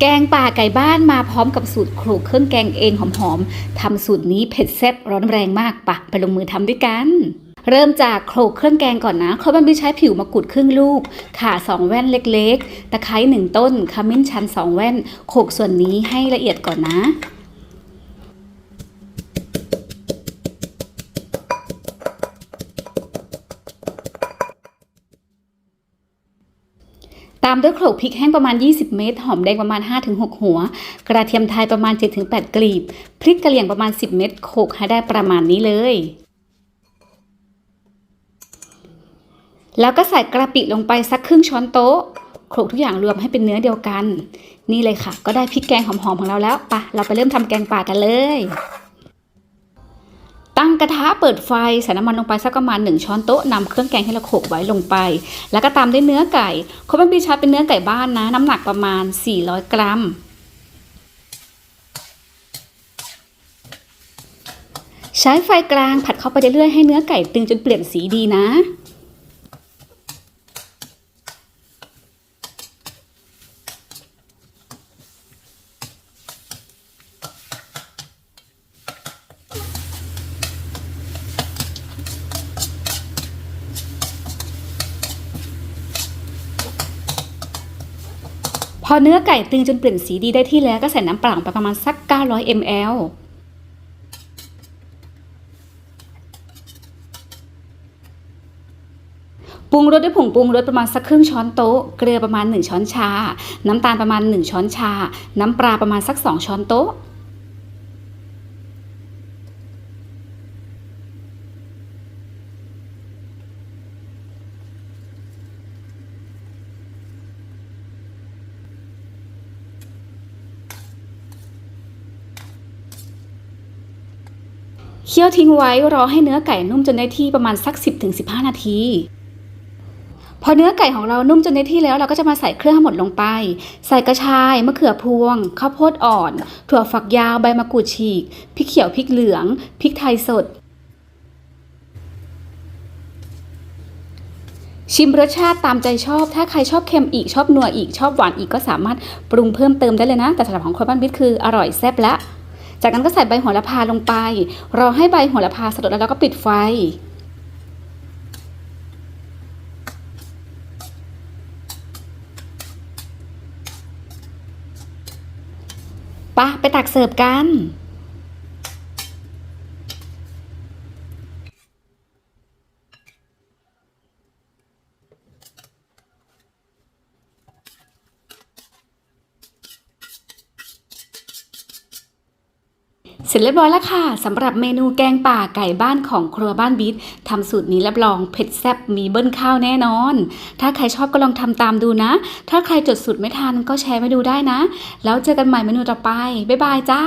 แกงป่าไก่บ้านมาพร้อมกับสูตรโขลกเครื่องแกงเองหอมๆทำสูตรนี้เผ็ดแซ่บร้อนแรงมากปะไปลงมือทำด้วยกัน เริ่มจากโขลกเครื่องแกงก่อนนะเขาบันบีใช้ผิวมะกรูดครึ่งลูก ข่าสองแว่นเล็กๆ ตะไคร้หนึ่งต้นขมิ้นชันสองแว่นโขลกส่วนนี้ให้ละเอียดก่อนนะ ตามด้วยโขลกพริกแห้งประมาณ 20 เม็ด หอมแดงประมาณ 5-6 หัว กระเทียมไทยประมาณ 7-8 กลีบ พริกกะเหรี่ยงประมาณ 10 เม็ด โขลกให้ได้ประมาณนี้เลย แล้วก็ใส่กระปิลงไปสักครึ่งช้อนโต๊ะ โขลกทุกอย่างรวมให้เป็นเนื้อเดียวกัน นี่เลยค่ะ ก็ได้พริกแกงหอมๆของเราแล้วปะเราไปเริ่มทำแกงป่ากันเลย ตั้งกระทะเปิดไฟใส่น้ำมันลงไปสักประมาณ 1 ช้อนโต๊ะนำเครื่องแกงที่เราโขลกไว้ลงไป แล้วก็ตามด้วยเนื้อไก่เขาเป็นบีชาเป็นเนื้อไก่บ้านนะ น้ำหนักประมาณ 400 กรัม ใช้ไฟกลางผัดเข้าไปเรื่อยๆให้เนื้อไก่ตึงจนเปลี่ยนสีดีนะ พอเนื้อไก่ตึงจนเปลี่ยนสีดีได้ที่แล้วก็ใส่น้ำเปล่าไปประมาณสัก 900 ml ปรุงรสด้วยผงปรุงรสประมาณสักครึ่งช้อนโต๊ะ เกลือประมาณ 1 ช้อนชา น้ำตาลประมาณ 1 ช้อนชา น้ำปลาประมาณสัก 2 ช้อนโต๊ะ เคี่ยวทิ้งไว้รอให้เนื้อไก่นุ่มจนได้ที่ประมาณสัก 10-15 นาที พอเนื้อไก่ของเรานุ่มจนได้ที่แล้วเราก็จะมาใส่เครื่องทั้งหมดลงไป ใส่กระชายมะเขือพวงข้าวโพดอ่อน ถั่วฝักยาวใบมะกรูดฉีกพริกเขียวพริกเหลืองพริกไทยสด ชิมรสชาติตามใจชอบ ถ้าใครชอบเค็มอีกชอบนัวอีกชอบหวานอีกก็สามารถปรุงเพิ่มเติมได้เลยนะ แต่สำหรับของคนบ้านบิดคืออร่อยแซ่บละ จากนั้นก็ใส่ใบโหระพาลงไป รอให้ใบโหระพาสลดแล้วเราก็ปิดไฟ ปะไปตักเสิร์ฟกัน ร็จเรียบร้อยแล้วค่ะสำหรับเมนูแกงป่าไก่บ้านของครัวบ้านบิ๊ททำสูตรนี้รับรองเผ็ดแซ่บมีเบิ้ลข้าวแน่นอน ถ้าใครชอบก็ลองทำตามดูนะ ถ้าใครจดสูตรไม่ทันก็แชร์มาดูได้นะ แล้วเจอกันใหม่เมนูต่อไป บ๊ายบายจ้า